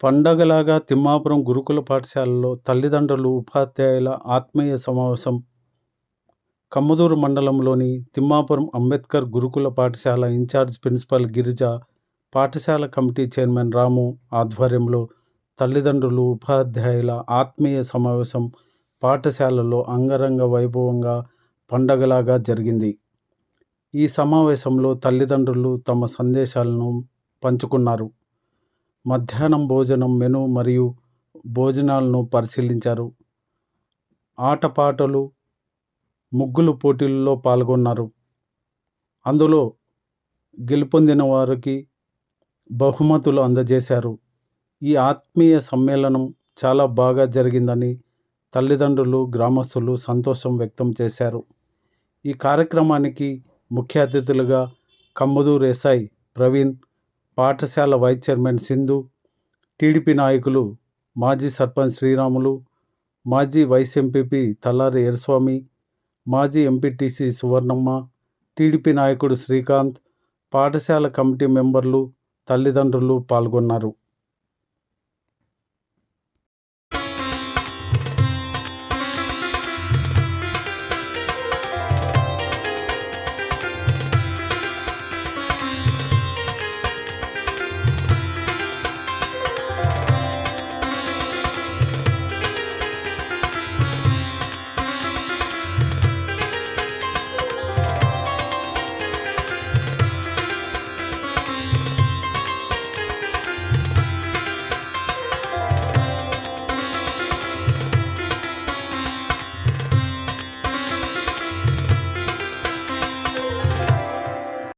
పండగలాగా తిమ్మాపురం గురుకుల పాఠశాలలో తల్లిదండ్రులు, ఉపాధ్యాయుల ఆత్మీయ సమావేశం కమ్మదూరు మండలంలోని తిమ్మాపురం అంబేద్కర్ గురుకుల పాఠశాల ఇన్ఛార్జ్ ప్రిన్సిపల్ గిరిజ, పాఠశాల కమిటీ చైర్మన్ రాము ఆధ్వర్యంలో తల్లిదండ్రులు, ఉపాధ్యాయుల ఆత్మీయ సమావేశం పాఠశాలలో అంగరంగ వైభవంగా పండగలాగా జరిగింది. ఈ సమావేశంలో తల్లిదండ్రులు తమ సందేశాలను పంచుకున్నారు. మధ్యాహ్నం భోజనం మెనూ మరియు భోజనాలను పరిశీలించారు. ఆటపాటలు, ముగ్గులు పోటీల్లో పాల్గొన్నారు. అందులో గెలుపొందిన వారికి బహుమతులు అందజేశారు. ఈ ఆత్మీయ సమ్మేళనం చాలా బాగా జరిగిందని తల్లిదండ్రులు, గ్రామస్తులు సంతోషం వ్యక్తం చేశారు. ఈ కార్యక్రమానికి ముఖ్య అతిథులుగా కమ్మదూరు ఎస్ఐ ప్రవీణ్, పాఠశాల వైస్ చైర్మన్ సింధు, టీడీపీ నాయకులు మాజీ సర్పంచ్ శ్రీరాములు, మాజీ వైస్ ఎంపీపీ తల్లారి ఈరస్వామి, మాజీ ఎంపీటీసీ సువర్ణమ్మ, టీడీపీ నాయకుడు శ్రీకాంత్, పాఠశాల కమిటీ మెంబర్లు, తల్లిదండ్రులు పాల్గొన్నారు.